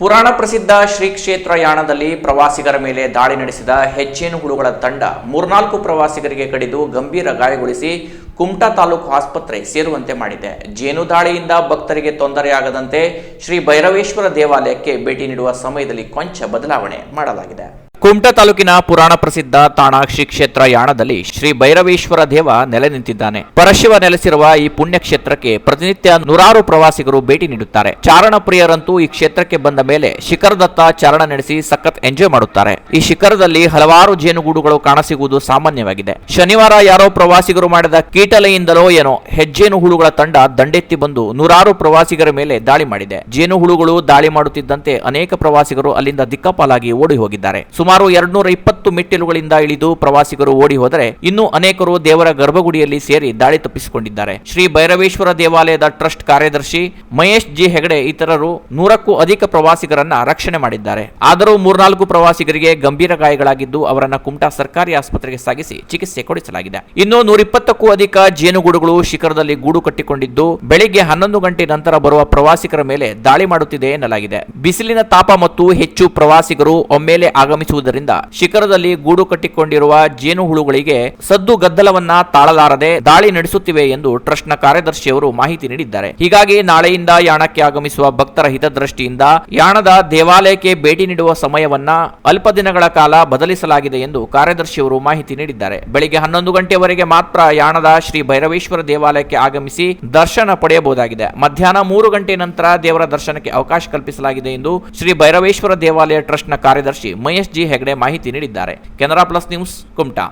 ಪುರಾಣ ಪ್ರಸಿದ್ಧ ಶ್ರೀ ಕ್ಷೇತ್ರ ಯಾಣದಲ್ಲಿ ಪ್ರವಾಸಿಗರ ಮೇಲೆ ದಾಳಿ ನಡೆಸಿದ ಹೆಚ್ಚೇನು ಹುಳುಗಳ ತಂಡ ಮೂರ್ನಾಲ್ಕು ಪ್ರವಾಸಿಗರಿಗೆ ಕಡಿದು ಗಂಭೀರ ಗಾಯಗೊಳಿಸಿ ಕುಮಟಾ ತಾಲೂಕು ಆಸ್ಪತ್ರೆ ಸೇರುವಂತೆ ಮಾಡಿದೆ. ಜೇನು ದಾಳಿಯಿಂದ ಭಕ್ತರಿಗೆ ತೊಂದರೆಯಾಗದಂತೆ ಶ್ರೀ ಭೈರವೇಶ್ವರ ದೇವಾಲಯಕ್ಕೆ ಭೇಟಿ ನೀಡುವ ಸಮಯದಲ್ಲಿ ಕೊಂಚ ಬದಲಾವಣೆ ಮಾಡಲಾಗಿದೆ. ಕುಮಟಾ ತಾಲೂಕಿನ ಪುರಾಣ ಪ್ರಸಿದ್ಧ ತಾಣಾಕ್ಷಿ ಕ್ಷೇತ್ರ ಯಾಣದಲ್ಲಿ ಶ್ರೀ ಭೈರವೇಶ್ವರ ದೇವ ನೆಲೆ ನಿಂತಿದ್ದಾನೆ. ಪರಶಿವ ನೆಲೆಸಿರುವ ಈ ಪುಣ್ಯ ಕ್ಷೇತ್ರಕ್ಕೆ ಪ್ರತಿನಿತ್ಯ ನೂರಾರು ಪ್ರವಾಸಿಗರು ಭೇಟಿ ನೀಡುತ್ತಾರೆ. ಚಾರಣ ಪ್ರಿಯರಂತೂ ಈ ಕ್ಷೇತ್ರಕ್ಕೆ ಬಂದ ಮೇಲೆ ಶಿಖರದತ್ತ ಚಾರಣ ನಡೆಸಿ ಸಖತ್ ಎಂಜಾಯ್ ಮಾಡುತ್ತಾರೆ. ಈ ಶಿಖರದಲ್ಲಿ ಹಲವಾರು ಜೇನುಗೂಡುಗಳು ಕಾಣಸಿಗುವುದು ಸಾಮಾನ್ಯವಾಗಿದೆ. ಶನಿವಾರ ಯಾರೋ ಪ್ರವಾಸಿಗರು ಮಾಡಿದ ಕೀಟಲೆಯಿಂದಲೋ ಏನೋ ಹೆಜ್ಜೇನು ಹುಳುಗಳ ತಂಡ ದಂಡೆತ್ತಿ ಬಂದು ನೂರಾರು ಪ್ರವಾಸಿಗರ ಮೇಲೆ ದಾಳಿ ಮಾಡಿದೆ. ಜೇನು ಹುಳುಗಳು ದಾಳಿ ಮಾಡುತ್ತಿದ್ದಂತೆ ಅನೇಕ ಪ್ರವಾಸಿಗರು ಅಲ್ಲಿಂದ ದಿಕ್ಕಪಾಲಾಗಿ ಓಡಿ ಹೋಗಿದ್ದಾರೆ. ಸುಮಾರು ಎರಡ್ನೂರ ಇಪ್ಪತ್ತು ಮೆಟ್ಟಿಲುಗಳಿಂದ ಇಳಿದು ಪ್ರವಾಸಿಗರು ಓಡಿ ಹೋದರೆ ಇನ್ನು ಅನೇಕರು ದೇವರ ಗರ್ಭಗುಡಿಯಲ್ಲಿ ಸೇರಿ ದಾಳಿ ತಪ್ಪಿಸಿಕೊಂಡಿದ್ದಾರೆ. ಶ್ರೀ ಭೈರವೇಶ್ವರ ದೇವಾಲಯದ ಟ್ರಸ್ಟ್ ಕಾರ್ಯದರ್ಶಿ ಮಹೇಶ್ ಜಿ ಹೆಗಡೆ ಇತರರು ನೂರಕ್ಕೂ ಅಧಿಕ ಪ್ರವಾಸಿಗರನ್ನ ರಕ್ಷಣೆ ಮಾಡಿದ್ದಾರೆ. ಆದರೂ ಮೂರ್ನಾಲ್ಕು ಪ್ರವಾಸಿಗರಿಗೆ ಗಂಭೀರ ಗಾಯಗಳಾಗಿದ್ದು ಅವರನ್ನ ಕುಮಟಾ ಸರ್ಕಾರಿ ಆಸ್ಪತ್ರೆಗೆ ಸಾಗಿಸಿ ಚಿಕಿತ್ಸೆ ಕೊಡಿಸಲಾಗಿದೆ. ಇನ್ನು ನೂರಿಪ್ಪತ್ತಕ್ಕೂ ಅಧಿಕ ಜೇನುಗೂಡುಗಳು ಶಿಖರದಲ್ಲಿ ಗೂಡು ಕಟ್ಟಿಕೊಂಡಿದ್ದು ಬೆಳಿಗ್ಗೆ ಹನ್ನೊಂದು ಗಂಟೆ ನಂತರ ಬರುವ ಪ್ರವಾಸಿಗರ ಮೇಲೆ ದಾಳಿ ಮಾಡುತ್ತಿದೆ ಎನ್ನಲಾಗಿದೆ. ಬಿಸಿಲಿನ ತಾಪ ಮತ್ತು ಹೆಚ್ಚು ಪ್ರವಾಸಿಗರು ಒಮ್ಮೆಲೆ ಆಗಮಿಸುವುದರಿಂದ ಶಿಖರದಲ್ಲಿ ಗೂಡು ಕಟ್ಟಿಕೊಂಡಿರುವ ಜೇನು ಹುಳುಗಳಿಗೆ ಸದ್ದು ಗದ್ದಲವನ್ನ ತಾಳಲಾರದೆ ದಾಳಿ ನಡೆಸುತ್ತಿವೆ ಎಂದು ಟ್ರಸ್ಟ್ನ ಕಾರ್ಯದರ್ಶಿಯವರು ಮಾಹಿತಿ ನೀಡಿದ್ದಾರೆ. ಹೀಗಾಗಿ ನಾಳೆಯಿಂದ ಯಾಣಕ್ಕೆ ಆಗಮಿಸುವ ಭಕ್ತರ ಹಿತದೃಷ್ಟಿಯಿಂದ ಯಾಣದ ದೇವಾಲಯಕ್ಕೆ ಭೇಟಿ ನೀಡುವ ಸಮಯವನ್ನ ಅಲ್ಪ ದಿನಗಳ ಕಾಲ ಬದಲಿಸಲಾಗಿದೆ ಎಂದು ಕಾರ್ಯದರ್ಶಿಯವರು ಮಾಹಿತಿ ನೀಡಿದ್ದಾರೆ. ಬೆಳಿಗ್ಗೆ ಹನ್ನೊಂದು ಗಂಟೆವರೆಗೆ ಮಾತ್ರ ಯಾಣದ ಶ್ರೀ ಭೈರವೇಶ್ವರ ದೇವಾಲಯಕ್ಕೆ ಆಗಮಿಸಿ ದರ್ಶನ ಪಡೆಯಬಹುದಾಗಿದೆ. ಮಧ್ಯಾಹ್ನ ಮೂರು ಗಂಟೆ ನಂತರ ದೇವರ ದರ್ಶನಕ್ಕೆ ಅವಕಾಶ ಕಲ್ಪಿಸಲಾಗಿದೆ ಎಂದು ಶ್ರೀ ಭೈರವೇಶ್ವರ ದೇವಾಲಯ ಟ್ರಸ್ಟ್ನ ಕಾರ್ಯದರ್ಶಿ ಮಹೇಶ್ ಜಿ ಹೆಗಡೆ ಮಾಹಿತಿ ನೀಡಿದ್ದಾರೆ. Canara plus news Kumta.